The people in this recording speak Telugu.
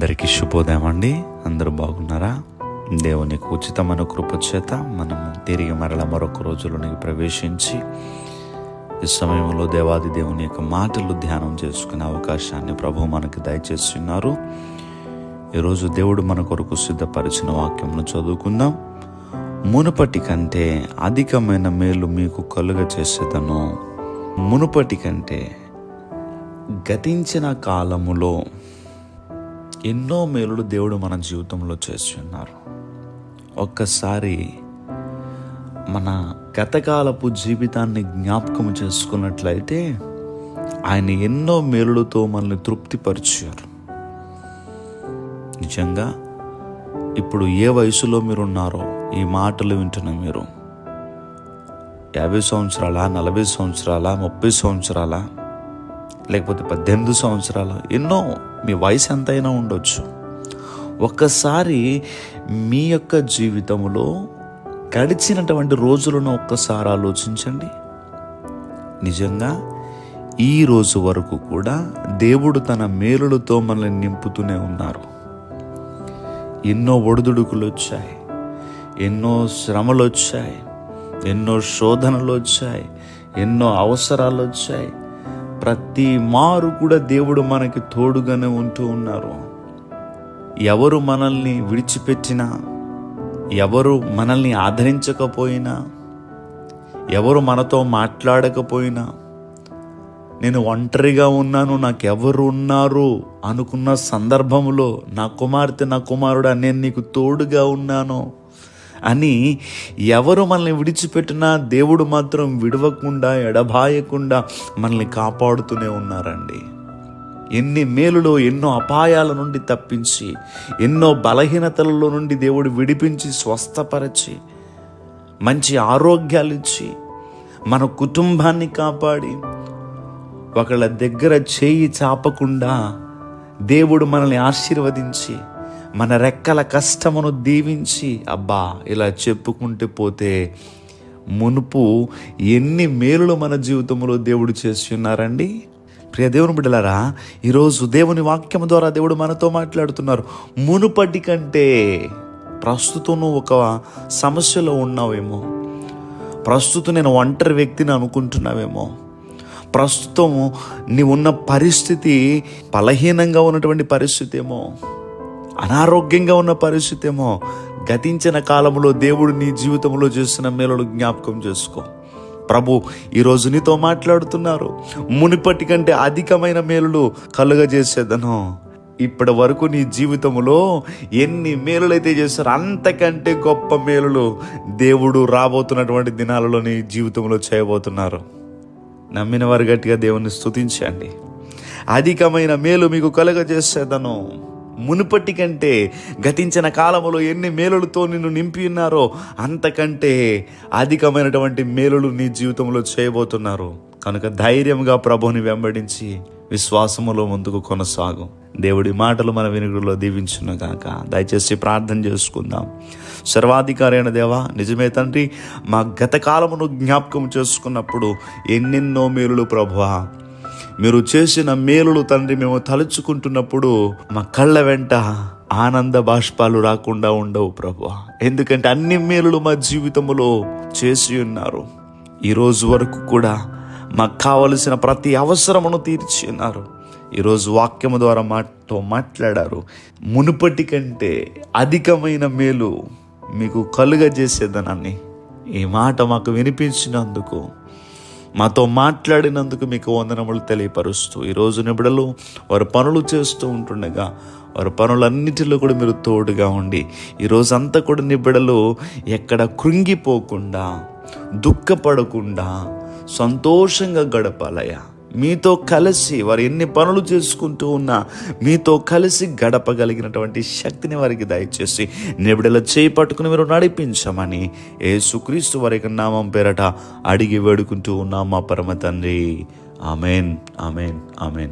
అందరికీ శుభోదయం అండి. అందరూ బాగున్నారా? దేవుని ఉచితమైన కృపచేత మనం తిరిగి మరల మరొక రోజులోనికి ప్రవేశించి ఈ సమయంలో దేవాది దేవుని యొక్క మాటలు ధ్యానం చేసుకునే అవకాశాన్ని ప్రభు మనకి దయచేస్తున్నారు. ఈరోజు దేవుడు మన కొరకు సిద్ధపరిచిన వాక్యంను చదువుకుందాం. మునుపటి కంటే అధికమైన మేలు మీకు కలుగ చేసేదను. మునుపటి కంటే గతించిన కాలములో ఎన్నో మేలులు దేవుడు మన జీవితంలో చేసి ఉన్నారు. ఒక్కసారి మన గతకాలపు జీవితాన్ని జ్ఞాపకం చేసుకున్నట్లయితే ఆయన ఎన్నో మేలులతో మనల్ని తృప్తిపరిచారు. నిజంగా ఇప్పుడు ఏ వయసులో మీరు ఉన్నారో ఈ మాటలు వింటున్న మీరు యాభై సంవత్సరాల నలభై సంవత్సరాల ముప్పై సంవత్సరాల లేకపోతే పద్దెనిమిది సంవత్సరాలు ఎన్నో మీ వయసు ఎంతైనా ఉండొచ్చు. ఒక్కసారి మీ యొక్క జీవితంలో గడిచినటువంటి రోజులను ఒక్కసారి ఆలోచించండి. నిజంగా ఈ రోజు వరకు కూడా దేవుడు తన మేలులతో మనల్ని నింపుతూనే ఉన్నారు. ఎన్నో ఒడిదుడుకులు వచ్చాయి ఎన్నో శ్రమలు వచ్చాయి ఎన్నో శోధనలు వచ్చాయి ఎన్నో అవసరాలు వచ్చాయి. ప్రతి మారు కూడా దేవుడు మనకి తోడుగానే ఉంటూ ఉన్నారు. ఎవరు మనల్ని విడిచిపెట్టినా ఎవరు మనల్ని ఆదరించకపోయినా ఎవరు మనతో మాట్లాడకపోయినా నేను ఒంటరిగా ఉన్నాను నాకు ఎవరు ఉన్నారు అనుకున్న సందర్భంలో నా కుమార్తె నా కుమారుడు నేను నీకు తోడుగా ఉన్నాను. అని ఎవరు మనల్ని విడిచిపెట్టినా దేవుడు మాత్రం విడవకుండా ఎడబాయకుండా మనల్ని కాపాడుతూనే ఉన్నారండి. ఎన్ని మేలులో ఎన్నో అపాయాల నుండి తప్పించి ఎన్నో బలహీనతలలో నుండి దేవుడు విడిపించి స్వస్థపరచి మంచి ఆరోగ్యాలు ఇచ్చి మన కుటుంబాన్ని కాపాడి ఒకళ్ళ దగ్గర చేయి చాపకుండా దేవుడు మనల్ని ఆశీర్వదించి మన రెక్కల కష్టమును దీవించి అబ్బా ఇలా చెప్పుకుంటూ పోతే మునుపు ఎన్ని మేలులు మన జీవితంలో దేవుడు చేసి ఉన్నారండి? ప్రియ దేవుని బిడ్డలారా ఈరోజు దేవుని వాక్యం ద్వారా దేవుడు మనతో మాట్లాడుతున్నారు. మునుపటి కంటే ప్రస్తుతం ఒక సమస్యలో ఉన్నావేమో? ప్రస్తుతం నేను ఒంటరి వ్యక్తిని అనుకుంటున్నావేమో? ప్రస్తుతం నీ ఉన్న పరిస్థితి బలహీనంగా ఉన్నటువంటి పరిస్థితి ఏమో? అనారోగ్యంగా ఉన్న పరిస్థితి ఏమో గతించిన కాలంలో దేవుడు నీ జీవితంలో చేసిన మేలును జ్ఞాపకం చేసుకో. ప్రభు ఈరోజు నీతో మాట్లాడుతున్నారు. మునిపటి కంటే అధికమైన మేలులు కలుగజేసేదను. ఇప్పటి వరకు నీ జీవితంలో ఎన్ని మేలులైతే చేస్తారో అంతకంటే గొప్ప మేలులు దేవుడు రాబోతున్నటువంటి దినాలలో నీ జీవితంలో చేయబోతున్నారు. నమ్మిన వారు గట్టిగా దేవుని స్థుతించండి అధికమైన మేలు మీకు కలుగజేసేదను. మునుపటి కంటే గతించిన కాలములో ఎన్ని మేలులతో నిన్ను నింపి ఉన్నారో అంతకంటే అధికమైనటువంటి మేలులు నీ జీవితంలో చేయబోతున్నారు. కనుక ధైర్యంగా ప్రభుని వెంబడించి విశ్వాసములో ముందుకు కొనసాగు. దేవుడి మాటలు మన వినుగులో దీవించునుగాక. దయచేసి ప్రార్థన చేసుకుందాం. సర్వాధికారి అయిన దేవా నిజమే తండ్రి మా గత కాలమును జ్ఞాపకం చేసుకున్నప్పుడు ఎన్నెన్నో మేలులు ప్రభువా మీరు చేసిన మేలులు తండ్రి మేము తలుచుకుంటున్నప్పుడు మా కళ్ళ వెంట ఆనంద బాష్పాలు రాకుండా ఉండవు ప్రభు. ఎందుకంటే అన్ని మేలులు మా జీవితంలో చేసి ఉన్నారు. ఈరోజు వరకు కూడా మాకు కావలసిన ప్రతి అవసరమును తీర్చి ఉన్నారు. ఈరోజు వాక్యము ద్వారా మాతో మాట్లాడారు. మునుపటి కంటే అధికమైన మేలు మీకు కలుగజేసేదనని ఈ మాట మాకు వినిపించినందుకు మాతో మాట్లాడినందుకు మీకు వందనములు తెలియపరుస్తూ ఈరోజు నిబిడలు వారు పనులు చేస్తూ ఉంటుండగా వారి పనులన్నిటిలో కూడా మీరు తోడుగా ఉండి ఈరోజంతా కూడా నిబిడలు ఎక్కడ కృంగిపోకుండా దుఃఖపడకుండా సంతోషంగా గడపాలయ్యా. మీతో కలిసి వారు ఎన్ని పనులు చేసుకుంటూ ఉన్నా మీతో కలిసి గడపగలిగినటువంటి శక్తిని వారికి దయచేసి నిబిడల చేయి పట్టుకుని మీరు నడిపించమని యేసుక్రీస్తు వారికి నామం పేరట అడిగి వేడుకుంటూ ఉన్నాం మా పరమ తండ్రి. ఆమెన్. ఆమెన్. ఆమెన్.